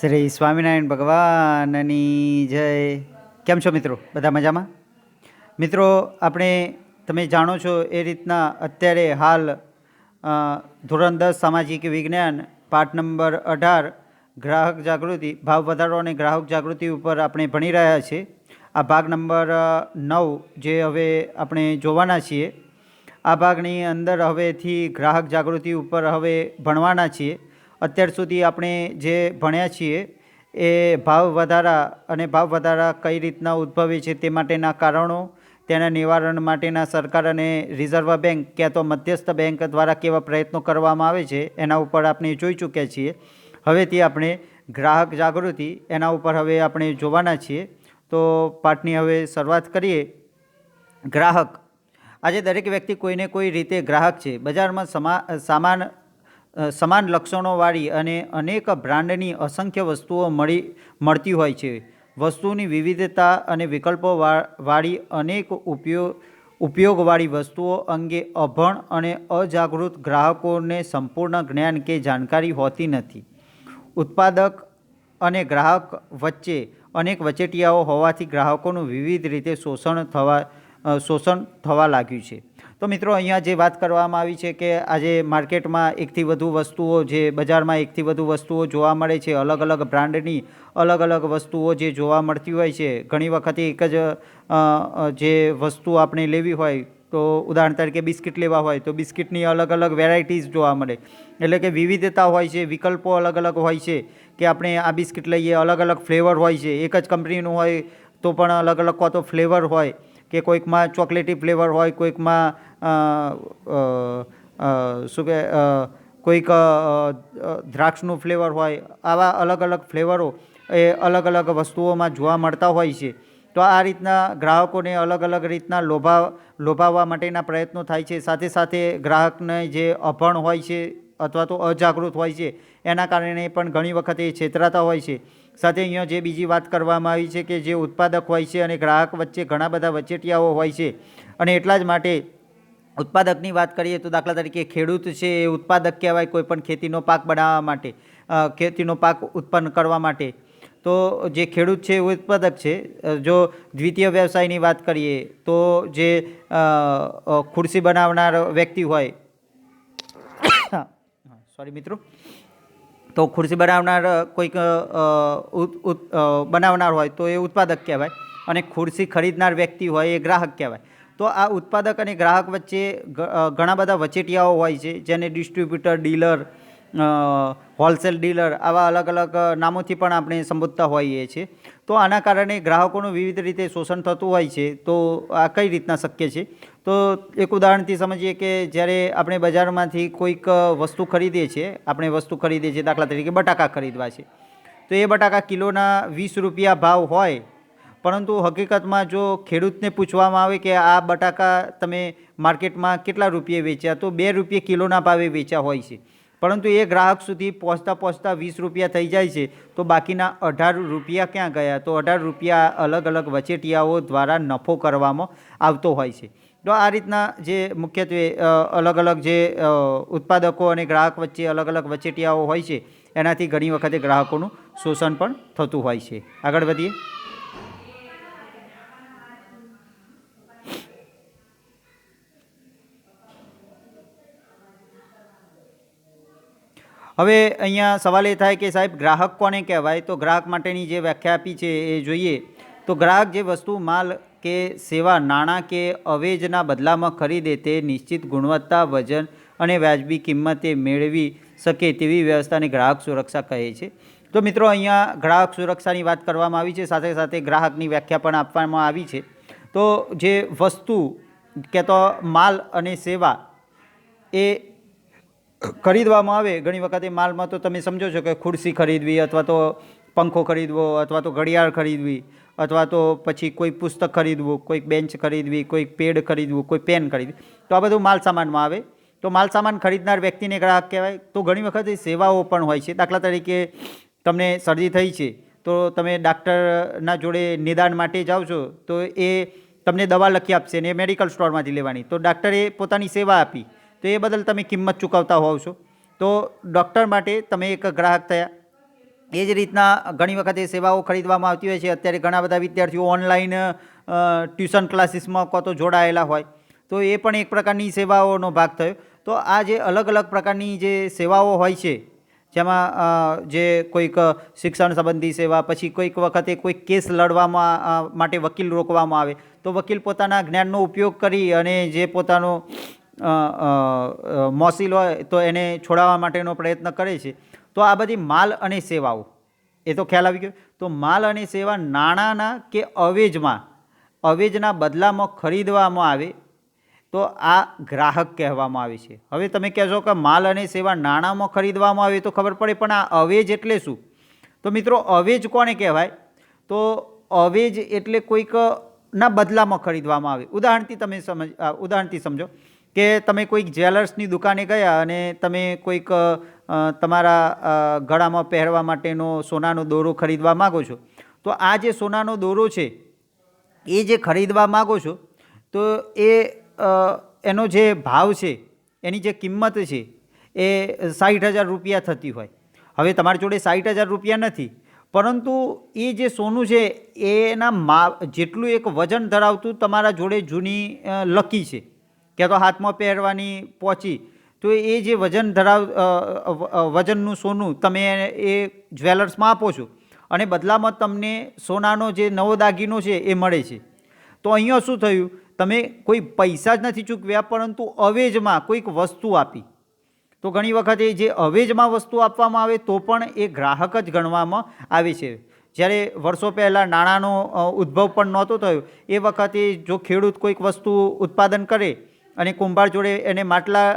શ્રી સ્વામિનારાયણ ભગવાનની જય. કેમ છો મિત્રો? બધા મજામાં? મિત્રો, આપણે, તમે જાણો છો એ રીતના અત્યારે હાલ ધોરણ દસ સામાજિક વિજ્ઞાન, પાઠ નંબર અઢાર, ગ્રાહક જાગૃતિ, ભાવ વધારો અને ગ્રાહક જાગૃતિ ઉપર આપણે ભણી રહ્યા છીએ. આ ભાગ નંબર નવ જે હવે આપણે જોવાના છીએ, આ ભાગની અંદર હવેથી ગ્રાહક જાગૃતિ ઉપર હવે ભણવાના છીએ. અત્યાર સુધી આપણે જે ભણ્યા છીએ, એ ભાવ વધારા અને ભાવ વધારા કઈ રીતના ઉદ્ભવે છે તે માટેના કારણો, તેના નિવારણ માટેના સરકાર અને રિઝર્વ બેંક ક્યાં તો મધ્યસ્થ બેંક દ્વારા કેવા પ્રયત્નો કરવામાં આવે છે, એના ઉપર આપણે જોઈ ચૂક્યા છીએ. હવેથી આપણે ગ્રાહક જાગૃતિ, એના ઉપર હવે આપણે જોવાના છીએ. તો પાઠની હવે શરૂઆત કરીએ. ગ્રાહક. આજે દરેક વ્યક્તિ કોઈને કોઈ રીતે ગ્રાહક છે. બજારમાં સમા, સામાન સમાન લક્ષણોવાળી અને અનેક બ્રાન્ડની અસંખ્ય વસ્તુઓ મળી, મળતી હોય છે. વસ્તુની વિવિધતા અને વિકલ્પો વાળી અનેક ઉપયોગ, ઉપયોગવાળી વસ્તુઓ અંગે અભણ અને અજાગૃત ગ્રાહકોને સંપૂર્ણ જ્ઞાન કે જાણકારી હોતી નથી. ઉત્પાદક અને ગ્રાહક વચ્ચે અનેક વચેટિયાઓ હોવાથી ગ્રાહકોનું વિવિધ રીતે શોષણ થવા શોષણ થવા લાગ્યું છે. તો મિત્રો, અહીંયા જે વાત કરવામાં આવી છે કે આજે માર્કેટમાં એકથી વધુ વસ્તુઓ જે, બજારમાં એકથી વધુ વસ્તુઓ જોવા મળે છે, અલગ અલગ બ્રાન્ડની અલગ અલગ વસ્તુઓ જે જોવા મળતી હોય છે. ઘણી વખતે એક જ જે વસ્તુ આપણે લેવી હોય તો ઉદાહરણ તરીકે બિસ્કિટ લેવા હોય તો બિસ્કિટની અલગ અલગ વેરાયટીઝ જોવા મળે. એટલે કે વિવિધતા હોય છે, વિકલ્પો અલગ અલગ હોય છે કે આપણે આ બિસ્કિટ લઈએ, અલગ અલગ ફ્લેવર હોય છે. એક જ કંપનીનું હોય તો પણ અલગ અલગ કાં તો ફ્લેવર હોય. કે કોઈકમાં ચોકલેટી ફ્લેવર હોય, કોઈકમાં શું કે કોઈક દ્રાક્ષનું ફ્લેવર હોય, આવા અલગ અલગ ફ્લેવરો એ અલગ અલગ વસ્તુઓમાં જોવા મળતા હોય છે. તો આ રીતના ગ્રાહકોને અલગ અલગ રીતના લોભા, લોભાવવા માટેના પ્રયત્નો થાય છે. સાથે સાથે ગ્રાહકને જે અભણ હોય છે અથવા તો અજાગૃત હોય છે, એના કારણે પણ ઘણી વખત એ છેતરાતા હોય છે. સાથે અહીંયા જે બીજી વાત કરવામાં આવી છે કે જે ઉત્પાદક હોય છે અને ગ્રાહક વચ્ચે ઘણા બધા વચેટિયાઓ હોય છે અને એટલા જ માટે ઉત્પાદકની વાત કરીએ તો દાખલા તરીકે ખેડૂત છે એ ઉત્પાદક કહેવાય કોઈ પણ ખેતીનો પાક બનાવવા માટે ખેતીનો પાક ઉત્પન્ન કરવા માટે. તો જે ખેડૂત છે એ ઉત્પાદક છે. જો દ્વિતીય વ્યવસાયની વાત કરીએ તો જે ખુરશી બનાવનાર વ્યક્તિ હોય સોરી મિત્રો. તો ખુરશી બનાવનાર કોઈક બનાવનાર હોય તો એ ઉત્પાદક કહેવાય અને ખુરશી ખરીદનાર વ્યક્તિ હોય એ ગ્રાહક કહેવાય. તો આ ઉત્પાદક અને ગ્રાહક વચ્ચે ઘણા બધા વચેટિયાઓ હોય છે, જેને ડિસ્ટ્રીબ્યુટર, ડીલર હોલસેલ ડીલર આવા અલગ અલગ નામોથી પણ આપણે સંબોધતા હોઈએ છીએ. તો આના કારણે ગ્રાહકોનું વિવિધ રીતે શોષણ થતું હોય છે. તો આ કઈ રીતના શક્ય છે? તો એક ઉદાહરણથી સમજીએ કે જ્યારે આપણે બજારમાંથી કોઈક વસ્તુ ખરીદીએ છીએ, આપણે વસ્તુ ખરીદીએ છીએ દાખલા તરીકે બટાકા ખરીદવા છે, તો એ બટાકા કિલોના વીસ રૂપિયા ભાવ હોય, પરંતુ હકીકતમાં જો ખેડૂતને પૂછવામાં આવે કે આ બટાકા તમે માર્કેટમાં કેટલા રૂપિયે વેચ્યા, તો બે રૂપિયે કિલોના ભાવે વેચ્યા હોય છે. પરંતુ એ ગ્રાહક સુધી પહોંચતા પહોંચતા વીસ રૂપિયા થઈ જાય છે, તો બાકીના અઢાર રૂપિયા ક્યાં ગયા? તો અઢાર રૂપિયા અલગ અલગ વચેટિયાઓ દ્વારા નફો કરવામાં આવતો હોય છે. તો આ રીતના જે મુખ્યત્વે અલગ અલગ જે ઉત્પાદકો અને ગ્રાહક વચ્ચે અલગ અલગ વચેટિયાઓ હોય છે, એનાથી ઘણી વખતે ગ્રાહકોનું શોષણ પણ થતું હોય છે. આગળ વધીએ. હવે અહીંયા સવાલ એ થાય કે સાહેબ, ગ્રાહક કોને કહેવાય? તો ગ્રાહક માટેની જે વ્યાખ્યા આપી છે એ જોઈએ. તો ગ્રાહક જે વસ્તુ માલ કે સેવા નાણાં કે અવેજના બદલામાં ખરીદે તે નિશ્ચિત ગુણવત્તા, વજન અને વ્યાજબી કિંમતે મેળવી શકે તેવી વ્યવસ્થાને ગ્રાહક સુરક્ષા કહે છે. તો મિત્રો, અહીંયા ગ્રાહક સુરક્ષાની વાત કરવામાં આવી છે. સાથે સાથે ગ્રાહકની વ્યાખ્યા પણ આપવામાં આવી છે. તો જે વસ્તુ કે તો માલ અને સેવા એ ખરીદવામાં આવે, ઘણી વખતે માલમાં તો તમે સમજો છો કે ખુરશી ખરીદવી અથવા તો પંખો ખરીદવો અથવા તો ઘડિયાળ ખરીદવી અથવા તો પછી કોઈ પુસ્તક ખરીદવું કોઈક બેન્ચ ખરીદવી કોઈક પેડ ખરીદવું, કોઈ પેન ખરીદવી. તો આ બધું માલ સામાનમાં આવે. તો માલ સામાન ખરીદનાર વ્યક્તિને ગ્રાહક કહેવાય. તો ઘણી વખત સેવાઓ પણ હોય છે. દાખલા તરીકે તમને શરદી થઈ છે, તો તમે ડાક્ટરના જોડે નિદાન માટે જાઓ છો, તો એ તમને દવા લખી આપશે ને એ મેડિકલ સ્ટોરમાંથી લેવાની. તો ડાક્ટરે પોતાની સેવા આપી. તો એ બદલ તમે કિંમત ચૂકવતા હોવ છો. તો ડૉક્ટર માટે તમે એક ગ્રાહક થયા. એ જ રીતના ઘણી વખત એ સેવાઓ ખરીદવામાં આવતી હોય છે. અત્યારે ઘણા બધા વિદ્યાર્થીઓ ઓનલાઈન ટ્યુશન ક્લાસીસમાં કો તો જોડાયેલા હોય. તો એ પણ એક પ્રકારની સેવાઓનો ભાગ થયો. તો આ જે અલગ અલગ પ્રકારની જે સેવાઓ હોય છે, જેમાં જે કોઈક શિક્ષણ સંબંધી સેવા, પછી કોઈક વખતે કોઈક કેસ લડવામાં માટે વકીલ રોકવામાં આવે, તો વકીલ પોતાના જ્ઞાનનો ઉપયોગ કરી અને જે પોતાનો મોસીલ હોય તો એને છોડાવવા માટેનો પ્રયત્ન કરે છે. તો આ બધી માલ અને સેવાઓ. એ તો ખ્યાલ આવી ગયો. તો માલ અને સેવા નાણાંના કે અવેજમાં? અવેજના બદલામાં ખરીદવામાં આવે તો આ ગ્રાહક કહેવામાં આવે છે. હવે તમે કહેશો કે માલ અને સેવા નાણાંમાં ખરીદવામાં આવે તો ખબર પડે, પણ આ અવેજ એટલે શું? તો મિત્રો, અવેજ કોને કહેવાય? તો અવેજ એટલે કોઈક ના બદલામાં ખરીદવામાં આવે. ઉદાહરણથી તમે સમજ ઉદાહરણથી સમજો. કે તમે કોઈક જ્વેલર્સની દુકાને ગયા અને તમે કોઈક તમારા ગળામાં પહેરવા માટેનો સોનાનો દોરો ખરીદવા માગો છો? તો આ જે સોનાનો દોરો છે, એ જે ખરીદવા માગો છો, તો એ એનો જે ભાવ છે, એની જે કિંમત છે, એ સાઠ હજાર રૂપિયા થતી હોય. હવે તમારી જોડે સાઠ હજાર રૂપિયા નથી, પરંતુ એ જે સોનું છે, એના મા, જેટલું એક વજન ધરાવતું તમારા જોડે જૂની લકી છે. ક્યાં તો હાથમાં પહેરવાની પહોંચી તો એ જે વજન ધરાવ વજનનું સોનું તમે એ જ્વેલર્સમાં આપો છો અને બદલામાં તમને સોનાનો જે નવો દાગીનો છે એ મળે છે. તો અહીંયા શું થયું? તમે કોઈ પૈસા જ નથી ચૂકવ્યા, પરંતુ અવેજમાં કોઈક વસ્તુ આપી. તો ઘણી વખતે જે અવેજમાં વસ્તુ આપવામાં આવે તો પણ એ ગ્રાહક જ ગણવામાં આવે છે. જ્યારે વર્ષો પહેલાં નાણાંનો ઉદ્ભવ પણ નહોતો થયો, એ વખતે જો ખેડૂત કોઈક વસ્તુ ઉત્પાદન કરે અને કુંભાર જોડે એને માટલા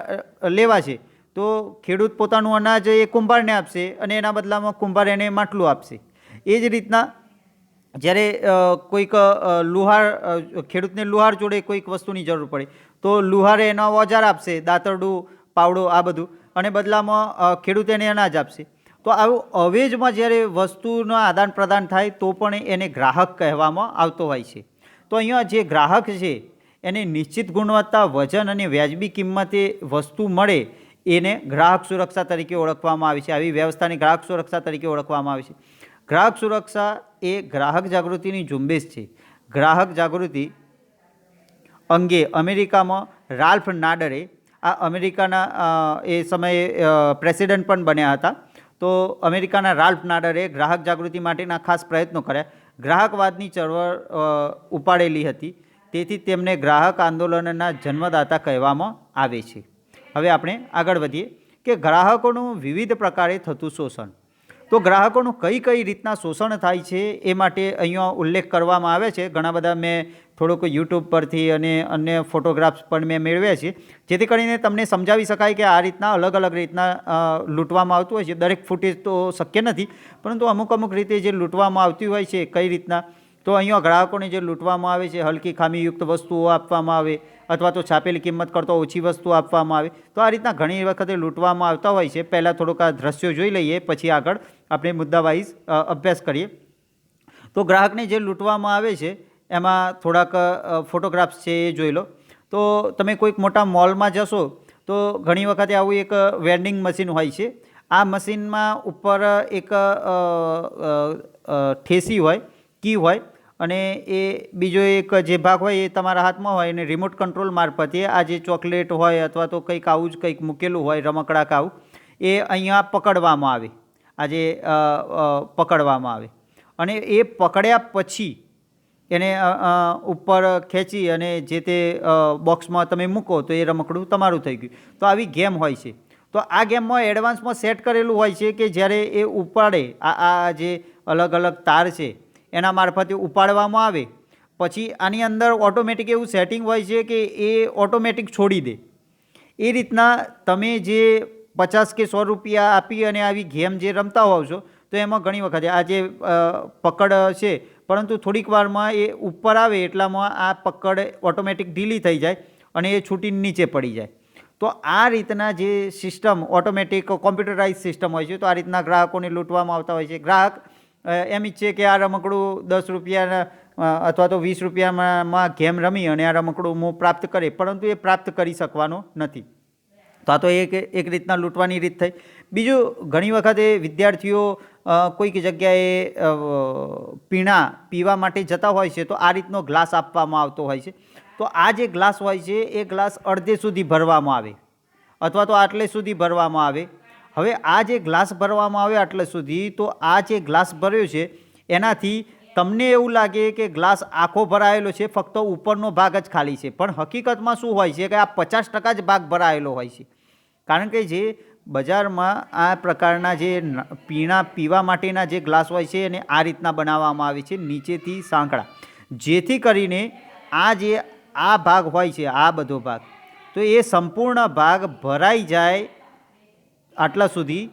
લેવા છે, તો ખેડૂત પોતાનું અનાજ એ કુંભારને આપશે અને એના બદલામાં કુંભાર એને માટલું આપશે. એ જ રીતના જ્યારે કોઈક લુહાર ખેડૂતને લુહાર જોડે કોઈક વસ્તુની જરૂર પડે, તો લુહારે એનો ઓજાર આપશે, દાંતરડું, પાવડો, આ બધું, અને બદલામાં ખેડૂત એને અનાજ આપશે. તો આવું અવેજમાં જ્યારે વસ્તુનું આદાન પ્રદાન થાય, તો પણ એને ગ્રાહક કહેવામાં આવતો હોય છે. તો અહીંયા જે ગ્રાહક છે એને નિશ્ચિત ગુણવત્તા, વજન અને વ્યાજબી કિંમતે વસ્તુ મળે, એને ગ્રાહક સુરક્ષા તરીકે ઓળખવામાં આવે છે. આવી વ્યવસ્થાને ગ્રાહક સુરક્ષા તરીકે ઓળખવામાં આવે છે. ગ્રાહક સુરક્ષા એ ગ્રાહક જાગૃતિની ઝુંબેશ છે. ગ્રાહક જાગૃતિ અંગે અમેરિકામાં રાલ્ફ નાડરે, આ અમેરિકાના એ સમયે પ્રેસિડન્ટ પણ બન્યા હતા. તો અમેરિકાના રાલ્ફ નાડરે ગ્રાહક જાગૃતિ માટેના ખાસ પ્રયત્નો કર્યા. ગ્રાહકવાદની ચળવળ ઉપાડેલી હતી. તેથી તેમને ગ્રાહક આંદોલનના જન્મદાતા કહેવામાં આવે છે. હવે આપણે આગળ વધીએ કે ગ્રાહકોનું વિવિધ પ્રકારે થતું શોષણ. તો ગ્રાહકોનું કઈ કઈ રીતના શોષણ થાય છે એ માટે અહીંયા ઉલ્લેખ કરવામાં આવે છે. ઘણા બધા મેં થોડુંક યુટ્યુબ પરથી અને અન્ય ફોટોગ્રાફ્સ પણ મેં મેળવ્યા છે. જેથી કરીને તમને સમજાવી શકાય કે આ રીતના અલગ અલગ રીતના લૂંટવામાં આવતું હોય છે. દરેક ફૂટેજ તો શક્ય નથી, પરંતુ અમુક અમુક રીતે જે લૂંટવામાં આવતી હોય છે, કઈ રીતના તો અહીંયા ગ્રાહકોને જે લૂંટવામાં આવે છે, હલકી ખામીયુક્ત વસ્તુઓ આપવામાં આવે અથવા તો છાપેલી કિંમત કરતાં ઓછી વસ્તુ આપવામાં આવે, તો આ રીતના ઘણી વખતે લૂંટવામાં આવતા હોય છે. પહેલાં થોડુંક આ દ્રશ્યો જોઈ લઈએ, પછી આગળ આપણે મુદ્દાવાઇઝ અભ્યાસ કરીએ. તો ગ્રાહકને જે લૂંટવામાં આવે છે, એમાં થોડાક ફોટોગ્રાફ્સ છે, એ જોઈ લો. તો તમે કોઈક મોટા મોલમાં જશો, તો ઘણી વખતે આવું એક વેન્ડિંગ મશીન હોય છે. આ મશીનમાં ઉપર એક ઠેસી હોય, કી હોય અને એ બીજો એક જે ભાગ હોય એ તમારા હાથમાં હોય એને રિમોટ કંટ્રોલ મારફતે આ જે ચોકલેટ હોય અથવા તો કંઈક આવું જ કંઈક મૂકેલું હોય, રમકડા કાવું એ અહીંયા પકડવામાં આવે. આજે પકડવામાં આવે. અને એ પકડ્યા પછી એને ઉપર ખેંચી અને જે તે બોક્સમાં તમે મૂકો તો એ રમકડું તમારું થઈ ગયું. તો આવી ગેમ હોય છે. તો આ ગેમમાં એડવાન્સમાં સેટ કરેલું હોય છે કે જ્યારે એ ઉપાડે, આ આ જે અલગ અલગ તાર છે એના મારફતે ઉપાડવામાં આવે. પછી આની અંદર ઓટોમેટિક એવું સેટિંગ હોય છે કે એ ઓટોમેટિક છોડી દે. એ રીતના તમે જે પચાસ કે સો રૂપિયા આપી અને આવી ગેમ જે રમતા હોવ છો, તો એમાં ઘણી વખત આ જે પકડ છે, પરંતુ થોડીક વારમાં એ ઉપર આવે એટલામાં આ પકડ ઓટોમેટિક ઢીલી થઈ જાય અને એ છૂટી નીચે પડી જાય. તો આ રીતના જે સિસ્ટમ ઓટોમેટિક કોમ્પ્યુટરાઇઝ સિસ્ટમ હોય છે, તો આ રીતના ગ્રાહકોને લૂંટવામાં આવતા હોય છે. ગ્રાહક એમ ઈચ્છે કે આ રમકડું દસ રૂપિયાના અથવા તો વીસ રૂપિયામાં ગેમ રમી અને આ રમકડું હું પ્રાપ્ત કરે પરંતુ એ પ્રાપ્ત કરી શકવાનો નથી. તો આ તો એક એક રીતના લૂંટવાની રીત થઈ. બીજું, ઘણી વખતે વિદ્યાર્થીઓ કોઈક જગ્યાએ પીણા પીવા માટે જતા હોય છે, તો આ રીતનો ગ્લાસ આપવામાં આવતો હોય છે. તો આ જે ગ્લાસ હોય છે, એ ગ્લાસ અડધે સુધી ભરવામાં આવે. અથવા તો આટલે સુધી ભરવામાં આવે. હવે આ જે ગ્લાસ ભરવામાં આવે આટલે સુધી, તો આ જે ગ્લાસ ભર્યો છે, એનાથી તમને એવું લાગે કે ગ્લાસ આખો ભરાયેલો છે, ફક્ત ઉપરનો ભાગ જ ખાલી છે. પણ હકીકતમાં શું હોય છે કે આ પચાસ ટકા જ ભાગ ભરાયેલો હોય છે. કારણ કે જે બજારમાં આ પ્રકારના જે પીણા, પીવા માટેના જે ગ્લાસ હોય છે, એને આ રીતના બનાવવામાં આવે છે, નીચેથી સાંકળા જેથી કરીને આ જે આ ભાગ હોય છે, આ બધો ભાગ, તો એ સંપૂર્ણ ભાગ ભરાઈ જાય આટલા સુધી,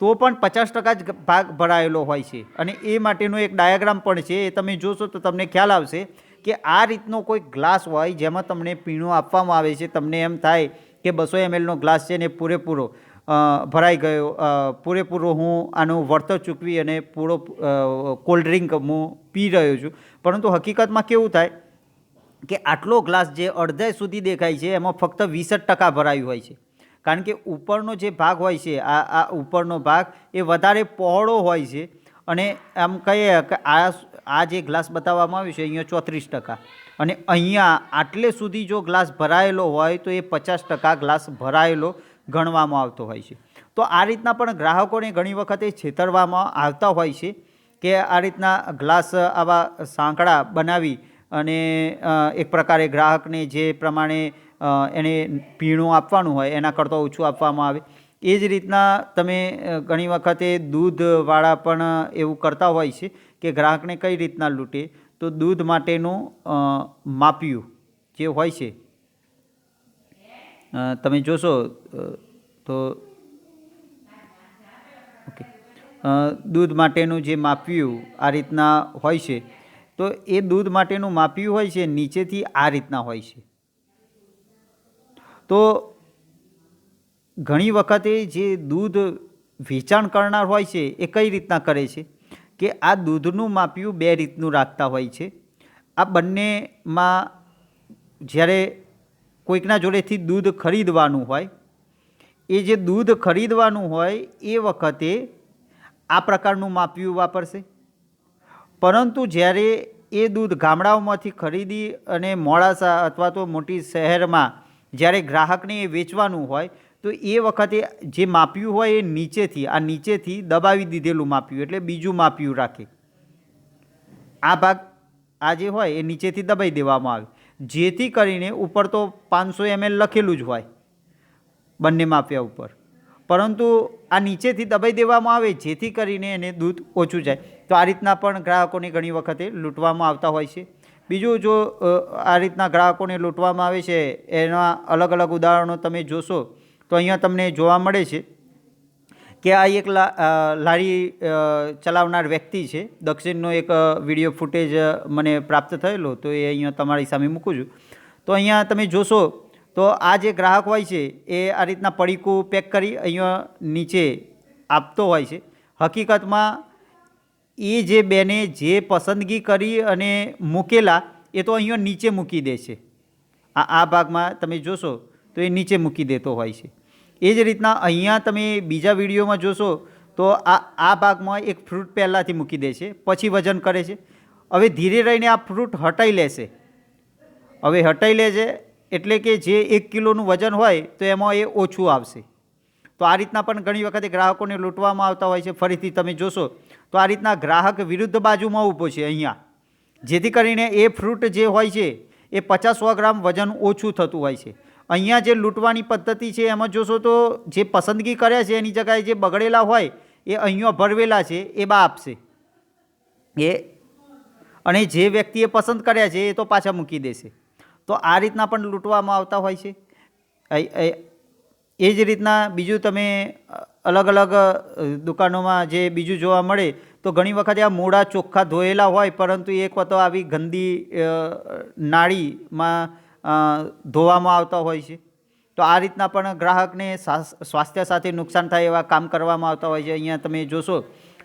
તો પણ પચાસ ટકા જ ભાગ ભરાયેલો હોય છે. અને એ માટેનો એક ડાયાગ્રામ પણ છે, એ તમે જોશો તો તમને ખ્યાલ આવશે કે આ રીતનો કોઈ ગ્લાસ હોય જેમાં તમને પીણું આપવામાં આવે છે, તમને એમ થાય કે બસો એમએલનો ગ્લાસ છે ને પૂરેપૂરો ભરાઈ ગયો પૂરેપૂરો હું આનું વળતર ચૂકવી અને પૂરો કોલ્ડ ડ્રિંક હું પી રહ્યો છું. પરંતુ હકીકતમાં કેવું થાય કે આટલો ગ્લાસ જે અડધે સુધી દેખાય છે, એમાં ફક્ત વીસ જ ટકા ભરાયું હોય છે. કારણ કે ઉપરનો જે ભાગ હોય છે, આ આ ઉપરનો ભાગ એ વધારે પહોળો હોય છે અને આમ કહીએ કે આ આ જે ગ્લાસ બતાવવામાં આવ્યું છે, અહીંયા ચોત્રીસ ટકા અને અહીંયા આટલે સુધી જો ગ્લાસ ભરાયેલો હોય તો એ પચાસ ટકા ગ્લાસ ભરાયેલો ગણવામાં આવતો હોય છે. તો આ રીતના પણ ગ્રાહકોને ઘણી વખતે છેતરવામાં આવતા હોય છે કે આ રીતના ગ્લાસ આવા સાંકડા બનાવી અને એક પ્રકારે ગ્રાહકને જે પ્રમાણે એને પીણું આપવાનું હોય, એના કરતાં ઓછું આપવામાં આવે. એ જ રીતના તમે ઘણી વખતે દૂધવાળા પણ એવું કરતા હોય છે કે ગ્રાહકને કઈ રીતના લૂંટે, તો દૂધ માટેનું માપ્યું જે હોય છે. તમે જોશો તો ઓકે. દૂધ માટેનું જે માપિયું આ રીતના હોય છે, તો એ દૂધ માટેનું માપિયું હોય છે, નીચેથી આ રીતના હોય છે. તો ઘણી વખતે જે દૂધ વેચાણ કરનાર હોય છે, એ કઈ રીતના કરે છે? કે આ દૂધનું માપિયું બે રીતનું રાખતા હોય છે. આ બંનેમાં જ્યારે કોઈકના જોડેથી દૂધ ખરીદવાનું હોય, એ જે દૂધ ખરીદવાનું હોય, એ વખતે આ પ્રકારનું માપિયું વાપરશે. પરંતુ જ્યારે એ દૂધ ગામડાઓમાંથી ખરીદી અને મોડાસા અથવા તો મોટી શહેરમાં જ્યારે ગ્રાહકને એ વેચવાનું હોય, તો એ વખતે જે માપ્યું હોય એ નીચેથી, આ નીચેથી દબાવી દીધેલું માપ્યું, એટલે બીજું માપ્યું રાખે. આ ભાગ આ જે હોય એ નીચેથી દબાઈ દેવામાં આવે. જેથી કરીને ઉપર તો પાંચસો એમએલ લખેલું જ હોય બંને માપ્યા ઉપર. પરંતુ આ નીચેથી દબાઈ દેવામાં આવે, જેથી કરીને એને દૂધ ઓછું જાય. તો આ રીતના પણ ગ્રાહકોને ઘણી વખતે લૂંટવામાં આવતા હોય છે. બીજું જો આ રીતના ગ્રાહકોને લૂંટવામાં આવે છે, એના અલગ અલગ ઉદાહરણો તમે જોશો, તો અહીંયા તમને જોવા મળે છે કે આ એક લારી ચલાવનાર વ્યક્તિ છે. દક્ષિણનો એક વીડિયો ફૂટેજ મને પ્રાપ્ત થયેલો, તો એ અહીંયા તમારી સામે મૂકું છું. તો અહીંયા તમે જોશો, તો આ જે ગ્રાહક હોય છે, એ આ રીતના પડીકું પેક કરી અહીંયા નીચે આપતો હોય છે. હકીકતમાં એ જે બેને જે પસંદગી કરી અને મૂકેલા, એ તો અહીંયા નીચે મૂકી દે છે. આ આ ભાગમાં તમે જોશો તો એ નીચે મૂકી દેતો હોય છે. એ જ રીતના અહીંયા તમે બીજા વિડીયોમાં જોશો તો આ આ ભાગમાં એક ફ્રૂટ પહેલાંથી મૂકી દે છે, પછી વજન કરે છે. હવે ધીરે રહીને આ ફ્રૂટ હટાઈ લેશે હવે હટાઈ લે છે એટલે કે જે એક કિલોનું વજન હોય તો એમાં એ ઓછું આવશે. તો આ રીતના પણ ઘણી વખતે ગ્રાહકોને લૂંટવામાં આવતા હોય છે. ફરીથી તમે જોશો તો આ રીતના ગ્રાહક વિરુદ્ધ બાજુમાં ઊભો છે અહીંયા. જેથી કરીને એ ફ્રૂટ જે હોય છે, એ પચાસ સો ગ્રામ વજન ઓછું થતું હોય છે. અહીંયા જે લૂંટવાની પદ્ધતિ છે, એમાં જોશો તો જે પસંદગી કર્યા છે, એની જગ્યાએ જે બગડેલા હોય, એ અહીંયા ભરવેલા છે, એ બા આપશે. એ અને જે વ્યક્તિએ પસંદ કર્યા છે, એ તો પાછા મૂકી દેશે. તો આ રીતના પણ લૂંટવામાં આવતા હોય છે. એ- જ રીતના બીજું તમે અલગ અલગ દુકાનોમાં જે બીજું જોવા મળે, તો ઘણી વખત આ મોડા ચોખ્ખા ધોયેલા હોય, પરંતુ એક વખત આવી ગંદી નાળીમાં ધોવામાં આવતા હોય છે. તો આ રીતના પણ ગ્રાહકને સ્વાસ્થ્ય સાથે નુકસાન થાય એવા કામ કરવામાં આવતા હોય છે. અહીંયા તમે જોશો,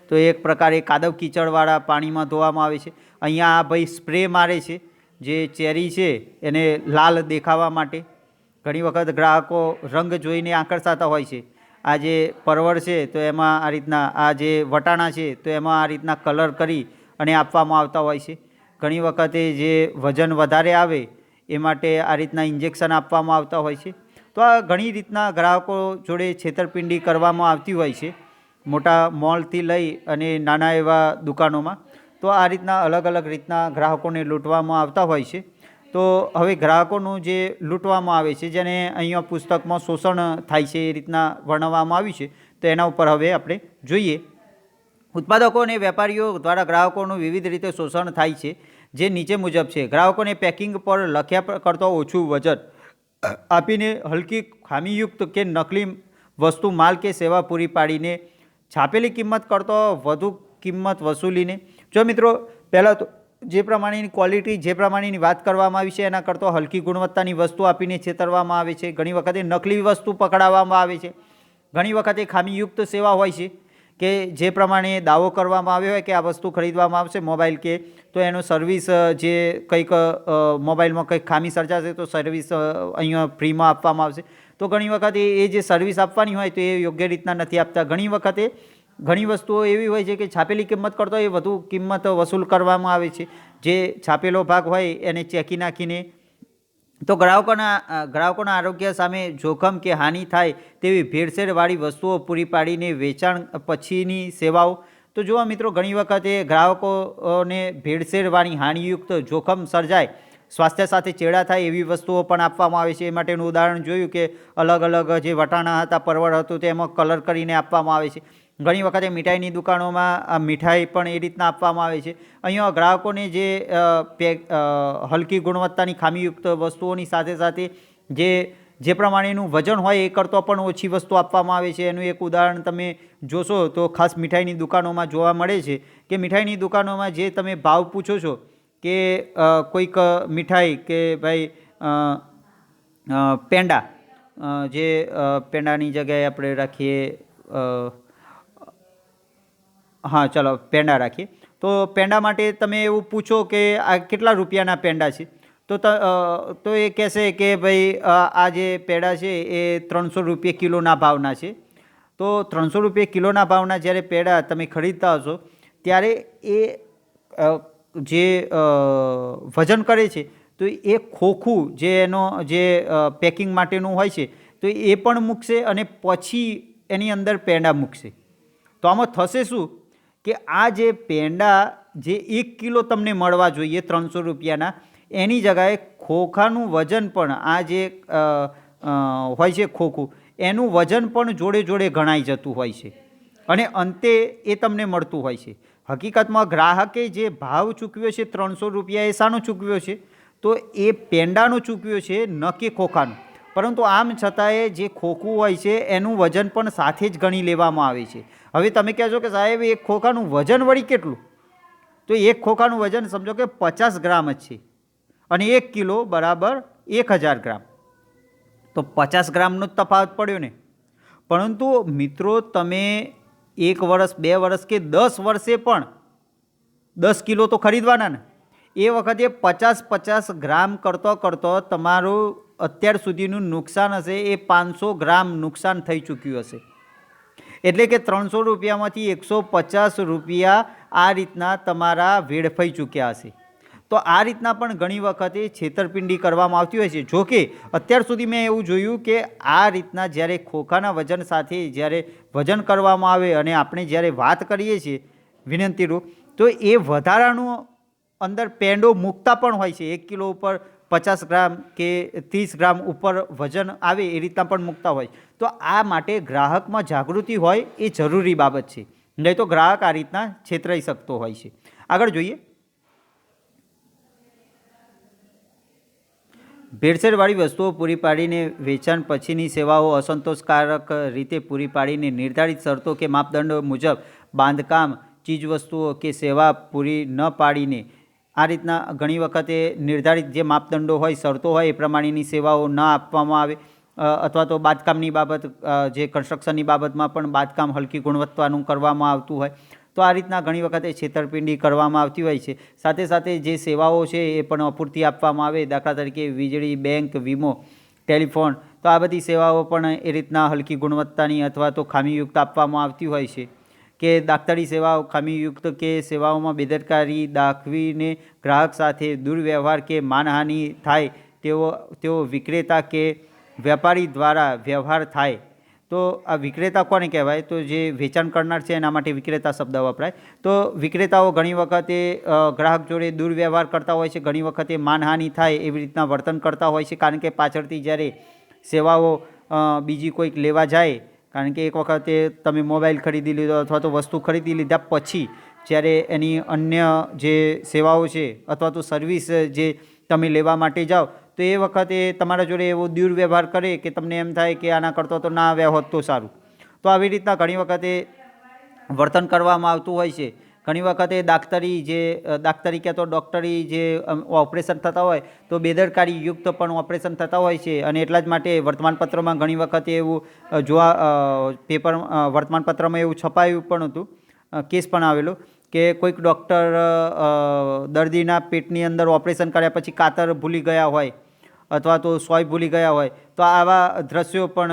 તો એક પ્રકારે કાદવ કીચડવાળા પાણીમાં ધોવામાં આવે છે. અહીંયા આ ભાઈ સ્પ્રે મારે છે, જે ચેરી છે, એને લાલ દેખાવા માટે. ઘણી વખત ગ્રાહકો રંગ જોઈને આકર્ષાતા હોય છે. આ જે પરવળ છે, તો એમાં આ રીતના, આ જે વટાણા છે, તો એમાં આ રીતના કલર કરી અને આપવામાં આવતા હોય છે. ઘણી વખતે જે વજન વધારે આવે, એ માટે આ રીતના ઇન્જેક્શન આપવામાં આવતા હોય છે. તો આ ઘણી રીતના ગ્રાહકો જોડે છેતરપિંડી કરવામાં આવતી હોય છે, મોટા મોલથી લઈ અને નાના એવા દુકાનોમાં. તો આ રીતના અલગ અલગ રીતના ગ્રાહકોને લૂંટવામાં આવતા હોય છે. તો હવે ગ્રાહકોનું જે લૂંટવામાં આવે છે, જેને અહીંયા પુસ્તકમાં શોષણ થાય છે એ રીતના વર્ણવવામાં આવ્યું છે, તો એના ઉપર હવે આપણે જોઈએ. ઉત્પાદકો અને વેપારીઓ દ્વારા ગ્રાહકોનું વિવિધ રીતે શોષણ થાય છે, જે નીચે મુજબ છે. ગ્રાહકોને પેકિંગ પર લખ્યા કરતાં ઓછું વજન આપીને હલકી ખામીયુક્ત કે નકલી વસ્તુ, માલ કે સેવા પૂરી પાડીને છાપેલી કિંમત કરતો વધુ કિંમત વસૂલીને જો મિત્રો, પહેલાં તો જે પ્રમાણેની ક્વોલિટી જે પ્રમાણેની વાત કરવામાં આવી છે, એના કરતાં હલકી ગુણવત્તાની વસ્તુ આપીને છેતરવામાં આવે છે. ઘણી વખતે નકલી વસ્તુ પકડાવવામાં આવે છે. ઘણી વખતે ખામીયુક્ત સેવા હોય છે કે જે પ્રમાણે દાવો કરવામાં આવ્યો હોય કે આ વસ્તુ ખરીદવામાં આવશે મોબાઈલ કે, તો એનો સર્વિસ જે કંઈક મોબાઈલમાં કંઈક ખામી સર્જાશે તો સર્વિસ અહીંયા ફ્રીમાં આપવામાં આવશે. તો ઘણી વખતે એ જે સર્વિસ આપવાની હોય તો એ યોગ્ય રીતના નથી આપતા. ઘણી વખતે ઘણી વસ્તુઓ એવી હોય છે કે છાપેલી કિંમત કરતાં એ વધુ કિંમત વસૂલ કરવામાં આવે છે. જે છાપેલો ભાગ હોય એને ચેકી નાખીને તો ગ્રાહકોના ગ્રાહકોના આરોગ્ય સામે જોખમ કે હાનિ થાય તેવી ભેળસેળવાળી વસ્તુઓ પૂરી પાડીને વેચાણ પછીની સેવાઓ. તો જુઓ મિત્રો, ઘણી વખતે ગ્રાહકોને ભેળસેળવાળી હાનિયુક્ત જોખમ સર્જાય. સ્વાસ્થ્ય સાથે ચેડા થાય એવી વસ્તુઓ પણ આપવામાં આવે છે. એ માટેનું ઉદાહરણ જોયું કે અલગ અલગ જે વટાણા હતા, પરવળ હતું, તેમાં કલર કરીને આપવામાં આવે છે. ઘણી વખતે મીઠાઈની દુકાનોમાં મીઠાઈ પણ એ રીતના આપવામાં આવે છે. અહીંયા ગ્રાહકોને જે હલકી ગુણવત્તાની ખામીયુક્ત વસ્તુઓની સાથે સાથે જે જે પ્રમાણેનું વજન હોય એ કરતાં પણ ઓછી વસ્તુ આપવામાં આવે છે. એનું એક ઉદાહરણ તમે જોશો તો ખાસ મીઠાઈની દુકાનોમાં જોવા મળે છે કે મીઠાઈની દુકાનોમાં જે તમે ભાવ પૂછો છો કે કોઈક મીઠાઈ કે ભાઈ પેંડા જે પેંડાની જગ્યાએ આપણે રાખીએ હા, ચલો, પેંડા રાખીએ. તો પેંડા માટે તમે એવું પૂછો કે આ કેટલા રૂપિયાના પેંડા છે? તો ત એ કહેશે કે ભાઈ આ જે પેંડા છે એ ત્રણસો રૂપિયા કિલોના ભાવના છે. તો ત્રણસો રૂપિયા કિલોના ભાવના જ્યારે પેંડા તમે ખરીદતા હશો, ત્યારે એ જે વજન કરે છે, તો એ ખોખું જે એનો, જે પેકિંગ માટેનું હોય છે, તો એ પણ મૂકશે અને પછી એની અંદર પેંડા મૂકશે. તો આમાં થશે શું? કે આ જે પેંડા જે એક કિલો તમને મળવા જોઈએ ત્રણસો રૂપિયાના, એની જગાએ ખોખાનું વજન પણ આ જે હોય છે ખોખું, એનું વજન પણ જોડે જોડે ગણાઈ જતું હોય છે. અને અંતે એ તમને મળતું હોય છે. હકીકતમાં ગ્રાહકે જે ભાવ ચૂકવ્યો છે ત્રણસો રૂપિયા એ શાનો ચૂકવ્યો છે, તો એ પેંડાનો ચૂકવ્યો છે, ન કે ખોખાનો. પરંતુ આમ છતાંય જે ખોખું હોય છે, એનું વજન પણ સાથે જ ગણી લેવામાં આવે છે. હવે તમે કહેશો કે સાહેબ, એક ખોખાનું વજન વળી કેટલું? તો એક ખોખાનું વજન સમજો કે પચાસ ગ્રામ જ છે. અને એક કિલો બરાબર એક હજાર ગ્રામ. તો પચાસ ગ્રામનો જ તફાવત પડ્યો ને. પરંતુ મિત્રો, તમે એક વર્ષ, બે વર્ષ કે દસ વર્ષે પણ દસ કિલો તો ખરીદવાના ને. એ વખતે પચાસ પચાસ ગ્રામ કરતો કરતો તમારું અત્યાર સુધીનું નુકસાન હશે, એ પાંચસો ગ્રામ નુકસાન થઈ ચૂક્યું હશે. એટલે કે ત્રણસો રૂપિયામાંથી એકસો પચાસ રૂપિયા આ રીતના તમારા વેડફાઈ ચૂક્યા હશે. તો આ રીતના પણ ઘણી વખતે છેતરપિંડી કરવામાં આવતી હોય છે. જો કે અત્યાર સુધી મેં એવું જોયું કે આ રીતના જ્યારે ખોખાના વજન સાથે જ્યારે વજન કરવામાં આવે અને આપણે જ્યારે વાત કરીએ છીએ, વિનંતીરૂપ, તો એ વધારાનું અંદર પેંડો મૂકતા પણ હોય છે. એક કિલો ઉપર પચાસ ગ્રામ કે ત્રીસ ગ્રામ ઉપર વજન આવે એ રીતના પણ મૂકતા હોય. તો આ માટે ગ્રાહકમાં જાગૃતિ હોય એ જરૂરી બાબત છે. નહીં તો ગ્રાહક આ રીતના છેતરાઈ શકતો હોય છે. આગળ જોઈએ. ભેળસેળવાળી વસ્તુઓ પૂરી પાડીને વેચાણ પછીની સેવાઓ અસંતોષકારક રીતે પૂરી પાડીને નિર્ધારિત શરતો કે માપદંડો મુજબ બાંધકામ, ચીજવસ્તુઓ કે સેવા પૂરી ન પાડીને આ રીતના ઘણી વખતે નિર્ધારિત જે માપદંડો હોય, શરતો હોય, એ પ્રમાણેની સેવાઓ ન આપવામાં આવે. અથવા તો બાંધકામની બાબત જે કન્સ્ટ્રક્શનની બાબતમાં પણ બાંધકામ હલકી ગુણવત્તાનું કરવામાં આવતું હોય. તો આ રીતના ઘણી વખતે છેતરપિંડી કરવામાં આવતી હોય છે. સાથે સાથે જે સેવાઓ છે, એ પણ અપૂરતી આપવામાં આવે. દાખલા તરીકે વીજળી, બેંક, વીમો, ટેલિફોન. તો આ બધી સેવાઓ પણ એ રીતના હલકી ગુણવત્તાની અથવા તો ખામીયુક્ત આપવામાં આવતી હોય છે. કે દાક્તરી સેવાઓ, ખામીયુક્ત કે સેવાઓમાં બેદરકારી દાખવીને ગ્રાહક સાથે દુર્વ્યવહાર કે માનહાનિ થાય તેવો, તેઓ વિક્રેતા કે વેપારી દ્વારા વ્યવહાર થાય. તો આ વિક્રેતા કોને કહેવાય? તો જે વેચાણ કરનાર છે એના માટે વિક્રેતા શબ્દ વપરાય. તો વિક્રેતાઓ ઘણી વખતે ગ્રાહક જોડે દુર્વ્યવહાર કરતા હોય છે, ઘણી વખતે માનહાનિ થાય એવી રીતના વર્તન કરતા હોય છે. કારણ કે પાછળથી જ્યારે સેવાઓ બીજી કોઈક લેવા જાય કારણ કે એક વખતે તમે મોબાઈલ ખરીદી લીધો અથવા તો વસ્તુ ખરીદી લીધા પછી જ્યારે એની અન્ય જે સેવાઓ છે અથવા તો સર્વિસ જે તમે લેવા માટે જાઓ, તો એ વખતે તમારા જોડે એવો દુર્વ્યવહાર કરે કે તમને એમ થાય કે આના કરતો તો ના આવ્યા હોત તો સારું. તો આવી રીતના ઘણી વખતે વર્તન કરવામાં આવતું હોય છે. ઘણી વખતે દાખતરી જે દાખતરી કે તો ડૉક્ટરી જે ઓપરેશન થતા હોય, તો બેદરકારી યુક્ત પણ ઓપરેશન થતા હોય છે. અને એટલા જ માટે વર્તમાનપત્રમાં ઘણી વખતે એવું જોવા પેપર વર્તમાનપત્રમાં એવું છપાયું પણ હતું. કેસ પણ આવેલો કે કોઈક ડૉક્ટર દર્દીના પેટની અંદર ઓપરેશન કર્યા પછી કાતર ભૂલી ગયા હોય અથવા તો સોય ભૂલી ગયા હોય, તો આવા દ્રશ્યો પણ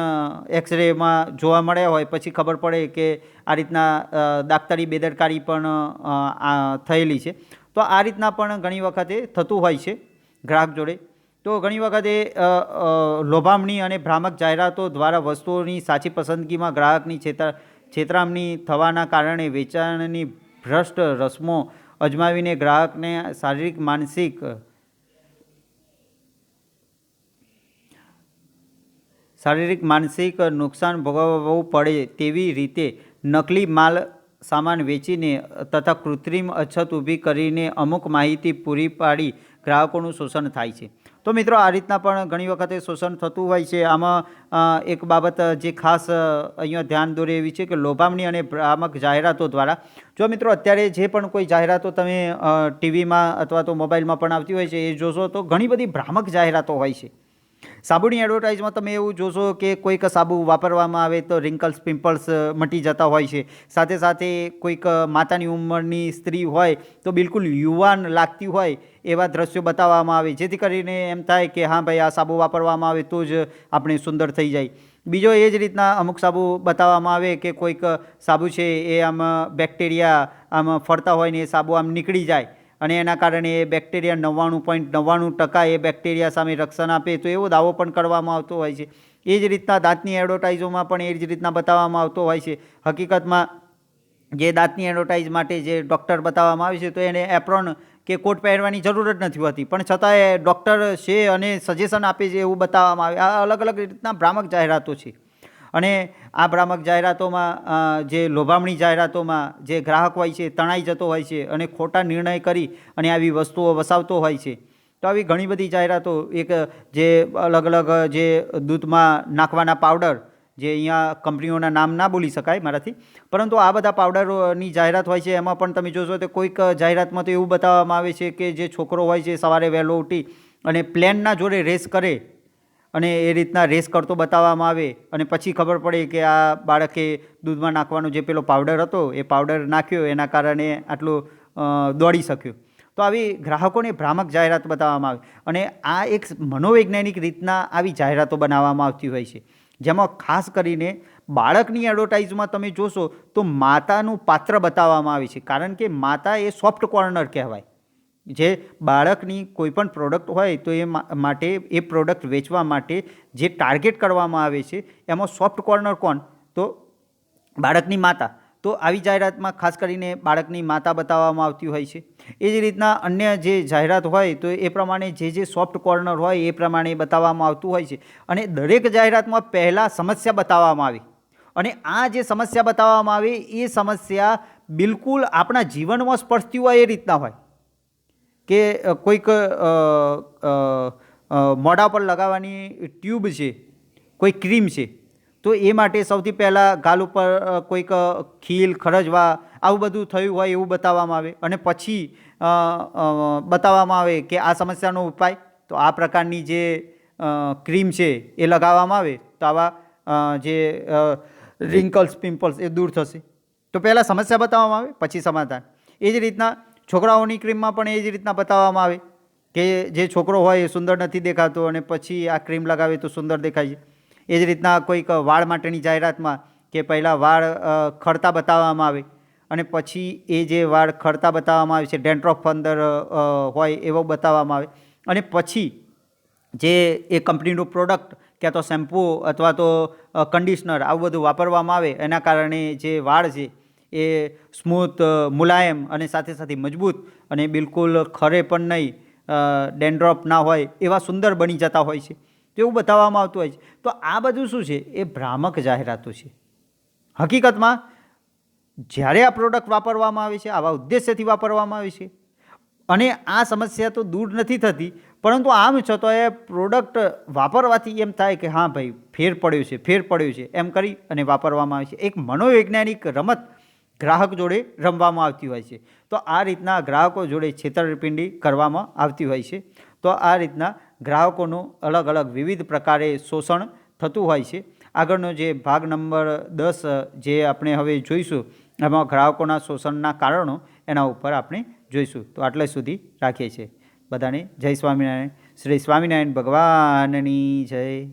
એક્સરેમાં જોવા મળ્યા હોય. પછી ખબર પડે કે આ રીતના દાખતરી બેદરકારી પણ થયેલી છે. તો આ રીતના પણ ઘણી વખતે થતું હોય છે ગ્રાહક જોડે. તો ઘણી વખતે લોભામણી અને ભ્રામક જાહેરાતો દ્વારા વસ્તુઓની સાચી પસંદગીમાં ગ્રાહકની છેતર, છેતરામણી થવાના કારણે વેચાણની ભ્રષ્ટ રસમો અજમાવીને ગ્રાહકને શારીરિક, માનસિક શારીરિક, માનસિક નુકસાન ભોગવવું પડે તેવી રીતે નકલી માલ સામાન વેચીને તથા કૃત્રિમ અછત ઊભી કરીને અમુક માહિતી પૂરી પાડી ગ્રાહકોનું શોષણ થાય છે. તો મિત્રો, આ રીતના પણ ઘણી વખતે શોષણ થતું હોય છે. આમાં એક બાબત જે ખાસ અહીંયા ધ્યાન દોરે એવી છે કે લોભામણી અને ભ્રામક જાહેરાતો દ્વારા. જો મિત્રો, અત્યારે જે પણ કોઈ જાહેરાતો તમે ટીવીમાં અથવા તો મોબાઈલમાં પણ આવતી હોય છે, એ જોશો તો ઘણી બધી ભ્રામક જાહેરાતો હોય છે. સાબુની એડવર્ટાઇઝમાં તમે એવું જોશો કે કોઈક સાબુ વાપરવામાં આવે તો રિંકલ્સ પિમ્પલ્સ મટી જતા હોય છે. સાથે સાથે કોઈક માતાની ઉંમરની સ્ત્રી હોય તો બિલકુલ યુવાન લાગતી હોય એવા દ્રશ્યો બતાવવામાં આવે, જેથી કરીને એમ થાય કે હા ભાઈ આ સાબુ વાપરવામાં આવે તો જ આપણે સુંદર થઈ જાય. બીજો એ જ રીતના અમુક સાબુ બતાવવામાં આવે કે કોઈક સાબુ છે એ આમ બેક્ટેરિયા આમ ફરતા હોય ને એ સાબુ આમ નીકળી જાય. અને એના કારણે એ બેક્ટેરિયા નવ્વાણું પોઈન્ટ નવ્વાણું ટકા એ બેક્ટેરિયા સામે રક્ષણ આપે તો એવો દાવો પણ કરવામાં આવતો હોય છે. એ જ રીતના દાંતની એડવર્ટાઇઝોમાં પણ એ જ રીતના બતાવવામાં આવતો હોય છે. હકીકતમાં જે દાંતની એડવર્ટાઇઝ માટે જે ડૉક્ટર બતાવવામાં આવે છે તો એને એપ્રોન કે કોટ પહેરવાની જરૂર જ નથી હોતી. પણ છતાંય ડૉક્ટર છે અને સજેશન આપે છે એવું બતાવવામાં આવે. આ અલગ અલગ રીતના ભ્રામક જાહેરાતો છે. અને આ ભ્રામક જાહેરાતોમાં જે લોભામણી જાહેરાતોમાં જે ગ્રાહક હોય છે, તણાઈ જતો હોય છે અને ખોટા નિર્ણય કરી અને આવી વસ્તુઓ વસાવતો હોય છે. તો આવી ઘણી બધી જાહેરાતો, એક જે અલગ અલગ જે દૂધમાં નાખવાના પાવડર, જે અહીંયા કંપનીઓના નામ ના બોલી શકાય મારાથી, પરંતુ આ બધા પાવડરોની જાહેરાત હોય છે, એમાં પણ તમે જોશો તો કોઈક જાહેરાતમાં તો એવું બતાવવામાં આવે છે કે જે છોકરો હોય છે, સવારે વહેલો ઉઠી અને પ્લેનના જોડે રેસ કરે અને એ રીતના રેસ કરતો બતાવવામાં આવે અને પછી ખબર પડે કે આ બાળકે દૂધમાં નાખવાનો જે પેલો પાવડર હતો, એ પાવડર નાખ્યો, એના કારણે આટલું દોડી શક્યો. તો આવી ગ્રાહકોને ભ્રામક જાહેરાત બતાવવામાં આવે અને આ એક મનોવૈજ્ઞાનિક રીતના આવી જાહેરાતો બનાવવામાં આવતી હોય છે. જેમાં ખાસ કરીને બાળકની એડવર્ટાઇઝમાં તમે જોશો તો માતાનું પાત્ર બતાવવામાં આવે છે. કારણ કે માતા એ સોફ્ટ કોર્નર કહેવાય. જે બાળકની કોઈ પણ પ્રોડક્ટ હોય તો એ માટે એ પ્રોડક્ટ વેચવા માટે જે ટાર્ગેટ કરવામાં આવે છે, એમાં સોફ્ટ કોર્નર કોણ? તો બાળકની માતા. તો આવી જાહેરાતમાં ખાસ કરીને બાળકની માતા બતાવવામાં આવતી હોય છે. એ જ રીતના અન્ય જે જાહેરાત હોય તો એ પ્રમાણે જે જે સોફ્ટ કોર્નર હોય એ પ્રમાણે બતાવવામાં આવતું હોય છે. અને દરેક જાહેરાતમાં પહેલાં સમસ્યા બતાવવામાં આવે. અને આ જે સમસ્યા બતાવવામાં આવે, એ સમસ્યા બિલકુલ આપણા જીવનમાં સ્પર્શતી હોય એ રીતના હોય. કે કોઈક મોઢા પર લગાવવાની ટ્યુબ છે, કોઈ ક્રીમ છે, તો એ માટે સૌથી પહેલાં ગાલ ઉપર કોઈક ખીલ, ખરજવા આવું બધું થયું હોય એવું બતાવવામાં આવે. અને પછી બતાવવામાં આવે કે આ સમસ્યાનો ઉપાય, તો આ પ્રકારની જે ક્રીમ છે એ લગાવવામાં આવે, તો આવા જે રિંકલ્સ પિમ્પલ્સ એ દૂર થશે. તો પહેલાં સમસ્યા બતાવવામાં આવે, પછી સમાધાન. એ જ રીતના છોકરાઓની ક્રીમમાં પણ એ જ રીતના બતાવવામાં આવે કે જે છોકરો હોય એ સુંદર નથી દેખાતો અને પછી આ ક્રીમ લગાવે તો સુંદર દેખાય છે. એ જ રીતના કોઈક વાળ માટેની જાહેરાતમાં કે પહેલાં વાળ ખરતા બતાવવામાં આવે અને પછી એ જે વાળ ખરતા બતાવવામાં આવે છે ડેન્ટ્રોફ અંદર હોય એવો બતાવવામાં આવે અને પછી જે એ કંપનીનું પ્રોડક્ટ ક્યાં તો શેમ્પૂ અથવા તો કન્ડિશનર આવું બધું વાપરવામાં આવે એના કારણે જે વાળ છે એ સ્મૂથ મુલાયમ અને સાથે સાથે મજબૂત અને બિલકુલ ખરે પણ નહીં ડેન્ડ્રોપ ના હોય એવા સુંદર બની જતા હોય છે. તેવું બતાવવામાં આવતું હોય છે. તો આ બધું શું છે? એ ભ્રામક જાહેરાતો છે. હકીકતમાં, જ્યારે આ પ્રોડક્ટ વાપરવામાં આવે છે, આવા ઉદ્દેશ્યથી વાપરવામાં આવે છે. અને આ સમસ્યા તો દૂર નથી થતી, પરંતુ આમ છતાં એ પ્રોડક્ટ વાપરવાથી એમ થાય કે હા ભાઈ, ફેર પડ્યો છે, ફેર પડ્યો છે, એમ કરી અને વાપરવામાં આવે છે. એક મનોવૈજ્ઞાનિક રમત ગ્રાહક જોડે રમવામાં આવતી હોય છે. તો આ રીતના ગ્રાહકો જોડે છેતરપિંડી કરવામાં આવતી હોય છે. તો આ રીતના ગ્રાહકોનું અલગ અલગ વિવિધ પ્રકારે શોષણ થતું હોય છે. આગળનો જે ભાગ નંબર દસ, જે આપણે હવે જોઈશું, એમાં ગ્રાહકોના શોષણના કારણો એના ઉપર આપણે જોઈશું. તો આટલે સુધી રાખીએ છીએ. બધાને જય સ્વામિનારાયણ. શ્રી સ્વામિનારાયણ ભગવાનની જય.